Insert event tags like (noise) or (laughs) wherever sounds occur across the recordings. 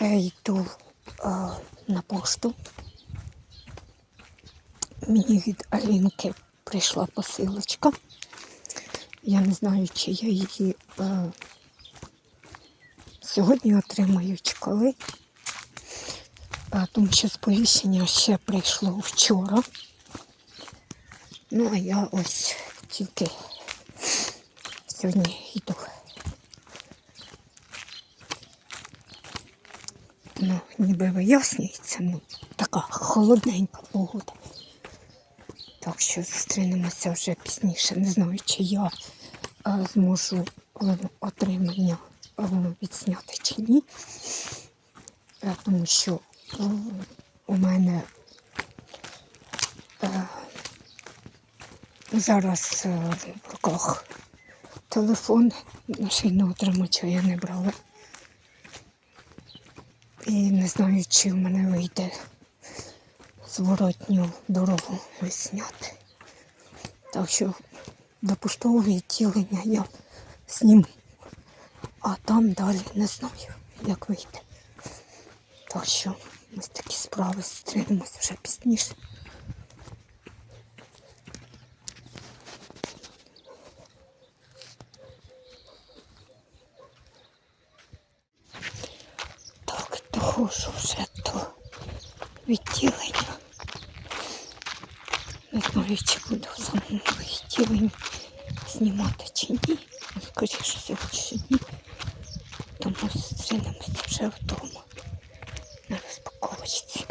йду е, на пошту. Мені від Алінки прийшла посилочка. Я не знаю, чи я її е, сьогодні отримаю, чи коли. Е, тому що сповіщення ще прийшло вчора. Ну, а я ось тільки сьогодні йду. Ну, ніби вияснюється, ну, така холодненька погода. Так що зустрінемося вже пізніше. Не знаю, чи я е, зможу е, отримання е, відзняти чи ні. Е, тому що е, у мене е, зараз е, в руках телефон нашийного тримача я не брала. І не знаю, чи в мене вийде зворотню дорогу зняти. Так що до поштового відділення я зніму. А там далі не знаю, як вийде. Так що ось такі справи зустрінемося вже пізніше. Так, доходжу вже до відділення. Не знаю, чи буду самому відділенні знімати чи ні. Ну, Скоріше всього, що ні. Тому зустрінемося вже вдома на розпаковочці.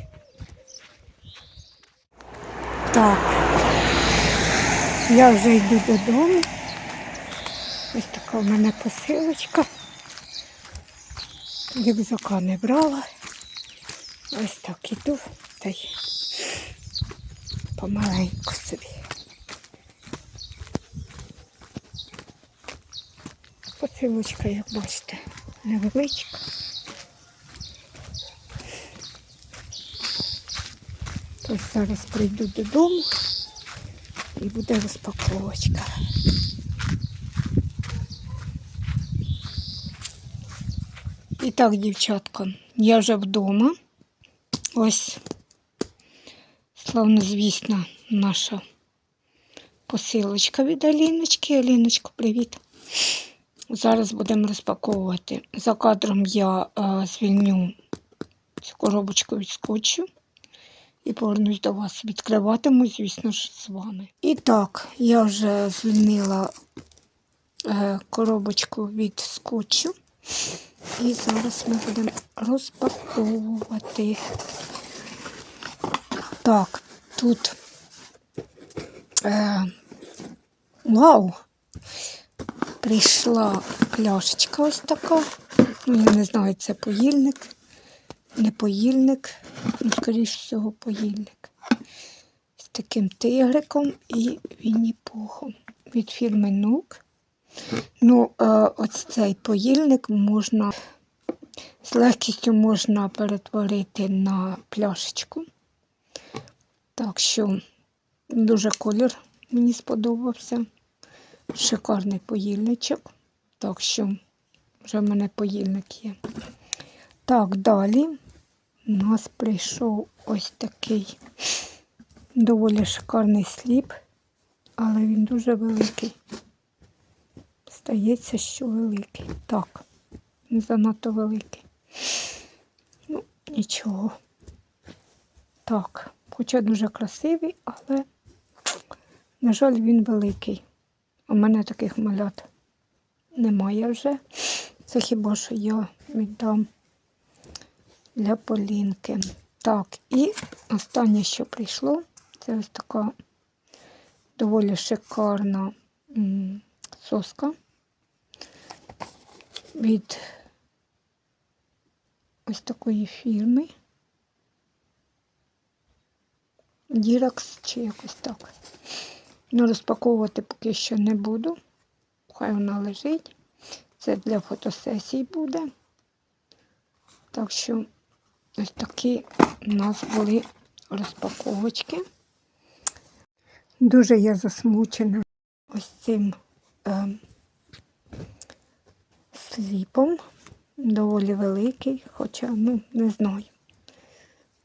Так, я вже йду додому. Ось така в мене посилочка. Рюкзака не брала. Ось так іду та й помаленьку собі. Посилочка, як бачите, невеличка. Ось зараз прийду додому і буде розпаковочка. І так, дівчатка, я вже вдома. Ось, славнозвісна наша посилочка від Аліночки. Аліночко, привіт. Зараз будемо розпаковувати. За кадром я е, звільню цю коробочку від скотчу і повернусь до вас. Відкриватиму, звісно ж, з вами. І так, я вже звільнила е, коробочку від скотчу. І зараз ми будемо розпаковувати. Так, тут е, вау! Прийшла пляшечка ось така. Ну, я не знаю, це поїльник, не поїльник, ну, скоріш всього, поїльник. З таким тигриком і вінні-пухом від фірми Нук. Ну, е, ось цей поїльник можна з легкістю можна перетворити на пляшечку. Так що дуже колір мені сподобався. Шикарний поїльничок. Так що вже в мене поїльник є. Так, далі у нас прийшов ось такий доволі шикарний сліп, але він дуже великий. Здається, що великий. Так, занадто великий. Ну, нічого. Так, хоча дуже красивий, але, на жаль, він великий. У мене таких малят немає вже. Це хіба що я віддам для Полінки. Так, і останнє, що прийшло, це ось така доволі шикарна соска від ось такої фірми. Діракс чи якось так. Ну, розпаковувати поки що не буду. Хай вона лежить. Це для фотосесій буде. Так що ось такі у нас були розпаковочки. Дуже я засмучена ось цим е, зіпом. Доволі великий, хоча, ну, не знаю.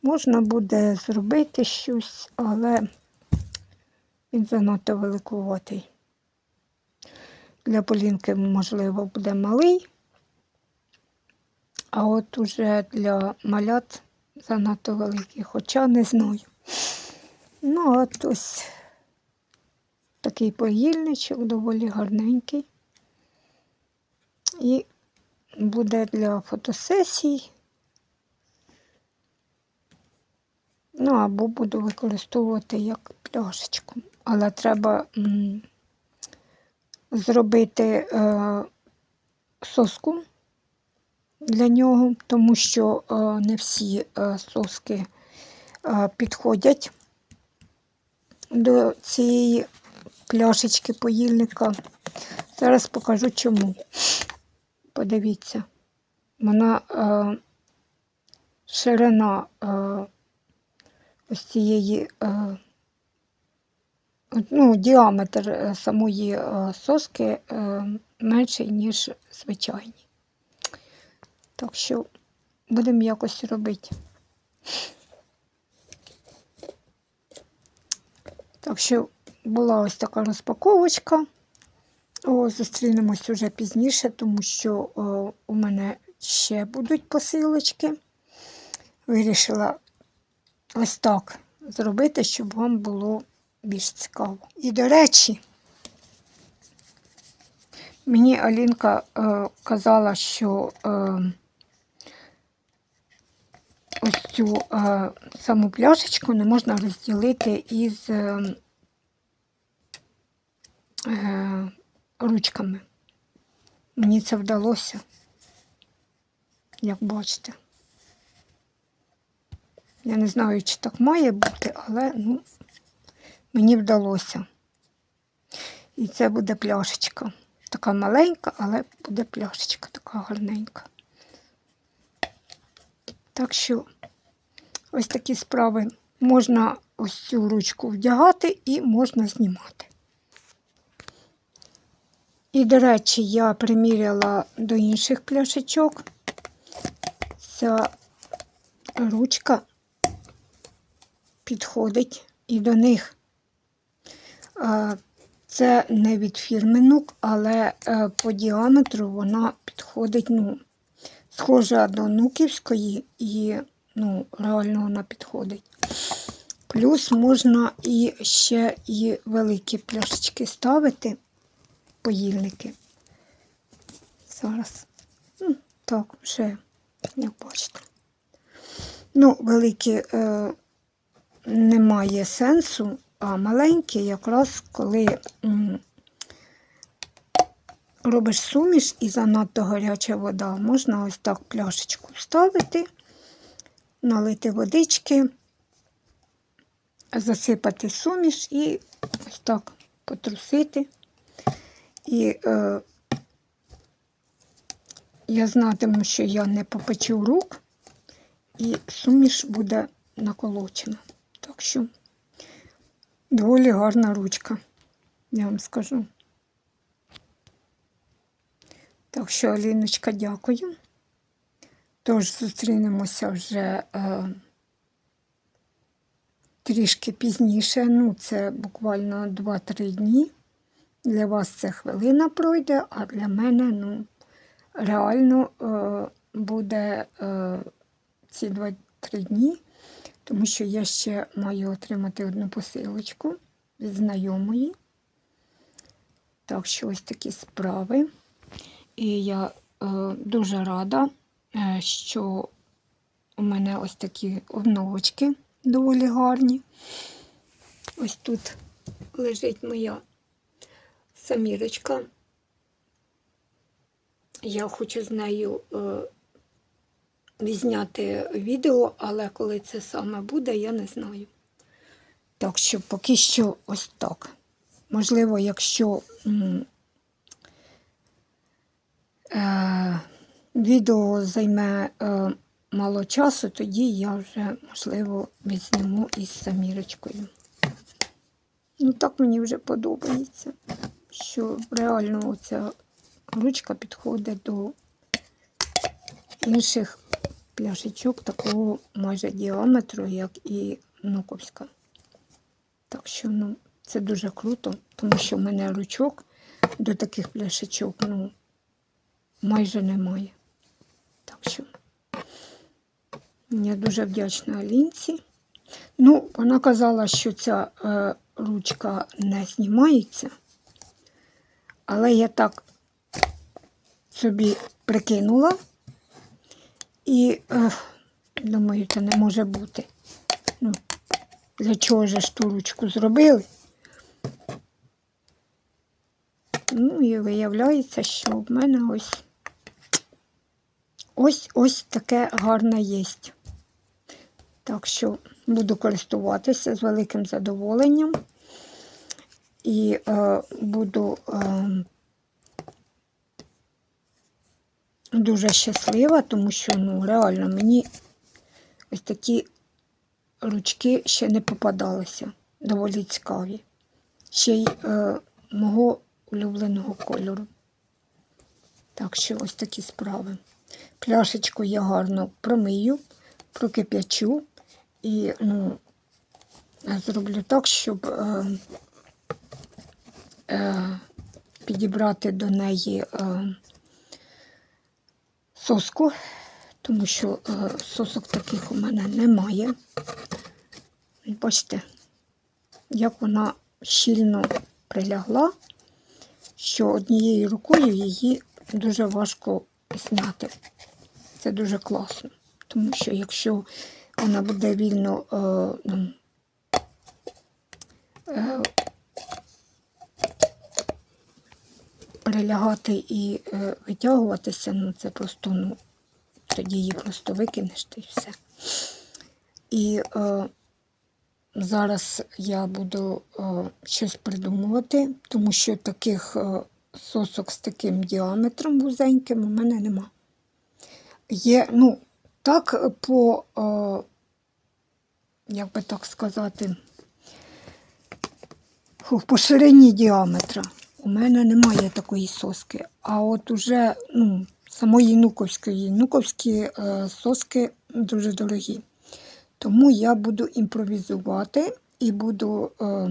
Можна буде зробити щось, але він занадто великуватий. Для Полінки, можливо, буде малий, а от уже для малят занадто великий, хоча не знаю. Ну, от ось такий поїльничок, доволі гарненький. І буде для фотосесій. Ну, або буду використовувати як пляшечку. Але треба м, зробити е, соску для нього, тому що е, не всі е, соски е, підходять до цієї пляшечки поїльника. Зараз покажу чому. Подивіться, вона е, ширина е, ось цієї, е, ну, діаметр е, самої е, соски е, менший, ніж звичайні. Так що будемо якось робити. Так що була ось така розпаковочка. О, зустрінемось уже пізніше, тому що о, у мене ще будуть посилочки. Вирішила ось так зробити, щоб вам було більш цікаво. І, до речі, мені Алінка е, казала, що е, ось цю е, саму пляшечку не можна розділити із е, е, ручками. Мені це вдалося, як бачите. Я не знаю, чи так має бути, але ну, мені вдалося. І це буде пляшечка. Така маленька, але буде пляшечка така гарненька. Так що ось такі справи можна ось цю ручку вдягати і можна знімати. І, до речі, я приміряла до інших пляшечок. Ця ручка підходить і до них. Це не від фірми Нук, але е, по діаметру вона підходить, ну, схожа до нуківської і ну, реально вона підходить. Плюс можна і ще і великі пляшечки ставити, поїльники. Зараз. Так, вже, як бачите. Ну, великі е, немає сенсу, а маленькі якраз коли м, робиш суміш і занадто гаряча вода, можна ось так пляшечку вставити, налити водички, засипати суміш і ось так потрусити. І е, я знатиму, що я не попечу рук, і суміш буде наколочена. Так що доволі гарна ручка, я вам скажу. Так що, Аліночка, дякую. Тож зустрінемося вже е, трішки пізніше. Ну, це буквально 2-3 дні. Для вас це хвилина пройде, а для мене, ну, реально е, буде е, ці 2-3 дні, тому що я ще маю отримати одну посилочку від знайомої. Так що ось такі справи. І я е, дуже рада, е, що у мене ось такі обновочки доволі гарні. Ось тут лежить моя самірочка. Я хочу з нею е, відзняти відео, але коли це саме буде, я не знаю. Так що поки що ось так. Можливо, якщо е, відео займе е, мало часу, тоді я вже, можливо, відзніму із самірочкою. Ну, так мені вже подобається, що реально ця ручка підходить до інших пляшечок такого майже діаметру, як і Нуковська. Так що ну, це дуже круто, тому що в мене ручок до таких пляшечок ну, майже немає. Так що я дуже вдячна Алінці. Ну, вона казала, що ця е, ручка не знімається, але я так собі прикинула і е, думаю, це не може бути. Ну, для чого ж ту ручку зробили? Ну і виявляється, що в мене ось ось ось таке гарне є. Так що буду користуватися з великим задоволенням і е, буду е, дуже щаслива, тому що ну, реально мені ось такі ручки ще не попадалися, доволі цікаві. Ще й е, мого улюбленого кольору. Так що ось такі справи. Пляшечку я гарно промию, прокип'ячу і ну, зроблю так, щоб е, підібрати до неї е, соску, тому що е, сосок таких у мене немає. Бачите, як вона щільно прилягла, що однією рукою її дуже важко зняти. Це дуже класно, тому що якщо вона буде вільно е, ну, е, перелягати і е, витягуватися, ну це просто, ну, тоді її просто викинеш та і все. І е, зараз я буду е, щось придумувати, тому що таких е, сосок з таким діаметром вузеньким у мене нема. Є, ну, так по, е, як би так сказати, по ширині діаметра у мене немає такої соски. А от уже ну, самої нуковської, нуковські е, соски дуже дорогі. Тому я буду імпровізувати і буду е,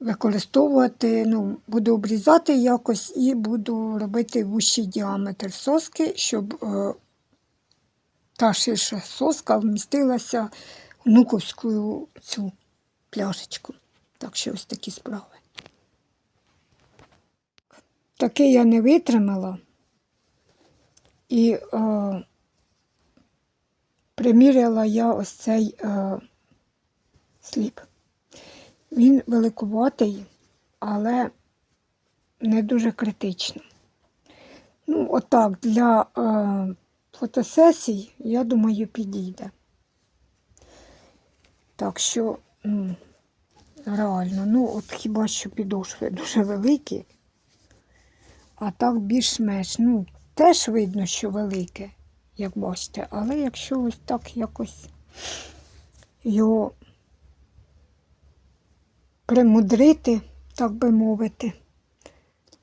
використовувати, ну, буду обрізати якось і буду робити вущий діаметр соски, щоб е, та ширша соска вмістилася в нуковську цю пляшечку. Так що ось такі справи. Таке я не витримала і е, приміряла я ось цей е, сліп. Він великуватий, але не дуже критично. Ну, отак, для е, фотосесій, я думаю, підійде. Так що, ну, реально, ну, от хіба що підошви (laughs) дуже великі, а так більш-менш, ну, теж видно, що велике, як бачите, але якщо ось так якось його примудрити, так би мовити,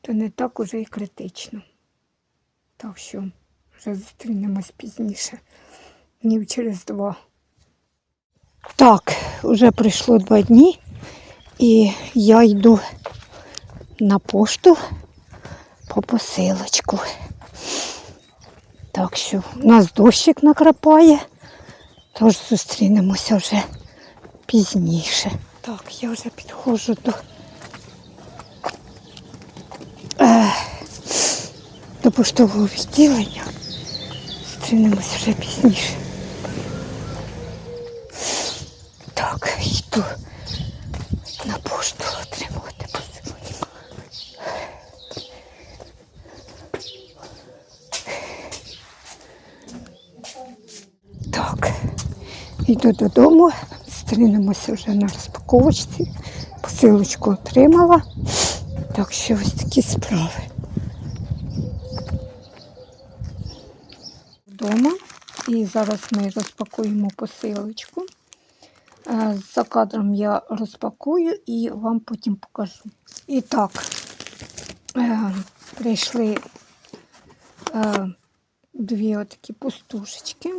то не так уже і критично. Так що вже зустрінемось пізніше, днів через два. Так, вже пройшло два дні, і я йду на пошту по посилочку. Так що у нас дощик накрапає, тож зустрінемося вже пізніше. Так, я вже підходжу до, е, до поштового відділення. Зустрінемося вже пізніше. Так, йду на пошту отримувати посилку. Так, йду додому, зустрінемося вже на розпаковочці. Посилочку отримала. Так що ось такі справи. Вдома. І зараз ми розпакуємо посилочку. Е, За кадром я розпакую і вам потім покажу. І так, е, прийшли е, дві отакі пустушечки.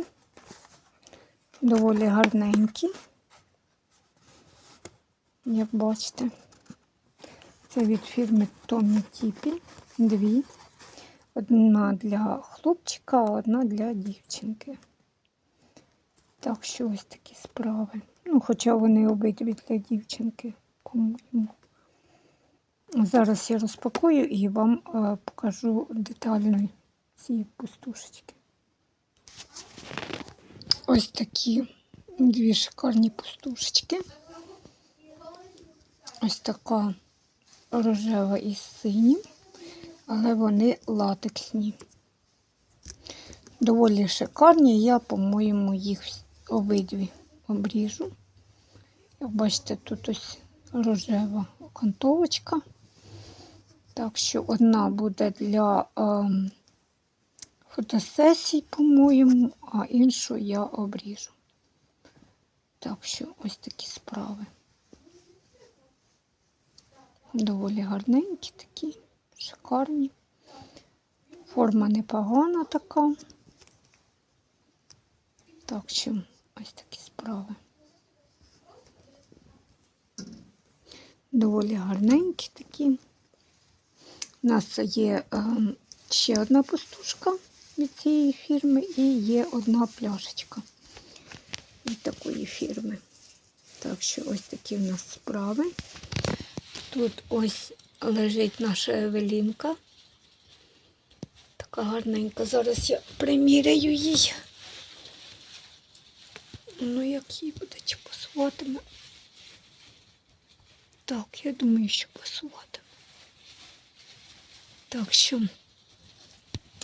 Доволі гарненькі. Як бачите, це від фірми Tommy Tippy. Дві. Одна для хлопчика, а одна для дівчинки. Так що ось такі справи. Ну, хоча вони обидві для дівчинки, по-моєму. Зараз я розпакую і вам е, покажу детально ці пустушечки. Ось такі дві шикарні пустушечки. Ось така рожева і синім, але вони латексні. Доволі шикарні. Я, по-моєму, їх обидві обріжу. Як бачите, тут ось рожева окантовочка. Так що одна буде для ем, фотосесій, по-моєму, а іншу я обріжу. Так що ось такі справи. Доволі гарненькі такі, шикарні. Форма непогана така. Так що ось такі справи. Доволі гарненькі такі. У нас є е, ще одна пустушка від цієї фірми і є одна пляшечка від такої фірми. Так що ось такі в нас справи. Тут ось лежить наша Евелінка. Така гарненька. Зараз я приміряю її. Ну, як їй буде чи пасуватиме. Так, я думаю, що пасуватиме. Так що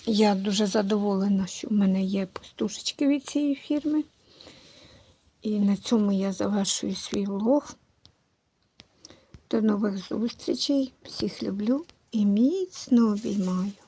я дуже задоволена, що в мене є пустушечки від цієї фірми. І на цьому я завершую свій влог. До нових зустрічей. Всіх люблю і міцно обіймаю.